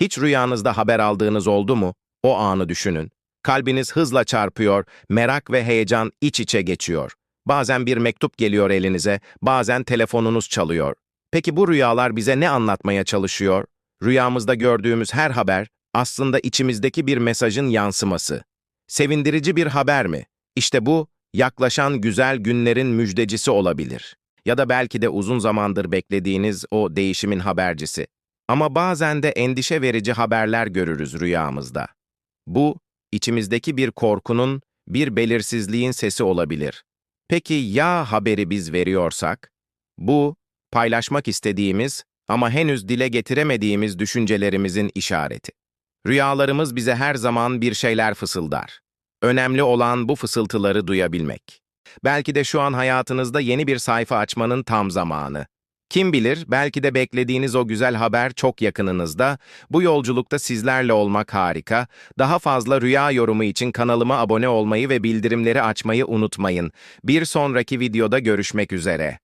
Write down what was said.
Hiç rüyanızda haber aldığınız oldu mu? O anı düşünün. Kalbiniz hızla çarpıyor, merak ve heyecan iç içe geçiyor. Bazen bir mektup geliyor elinize, bazen telefonunuz çalıyor. Peki bu rüyalar bize ne anlatmaya çalışıyor? Rüyamızda gördüğümüz her haber aslında içimizdeki bir mesajın yansıması. Sevindirici bir haber mi? İşte bu, yaklaşan güzel günlerin müjdecisi olabilir. Ya da belki de uzun zamandır beklediğiniz o değişimin habercisi. Ama bazen de endişe verici haberler görürüz rüyamızda. Bu, içimizdeki bir korkunun, bir belirsizliğin sesi olabilir. Peki ya haberi biz veriyorsak? Bu, paylaşmak istediğimiz ama henüz dile getiremediğimiz düşüncelerimizin işareti. Rüyalarımız bize her zaman bir şeyler fısıldar. Önemli olan bu fısıltıları duyabilmek. Belki de şu an hayatınızda yeni bir sayfa açmanın tam zamanı. Kim bilir, belki de beklediğiniz o güzel haber çok yakınınızda. Bu yolculukta sizlerle olmak harika. Daha fazla rüya yorumu için kanalıma abone olmayı ve bildirimleri açmayı unutmayın. Bir sonraki videoda görüşmek üzere.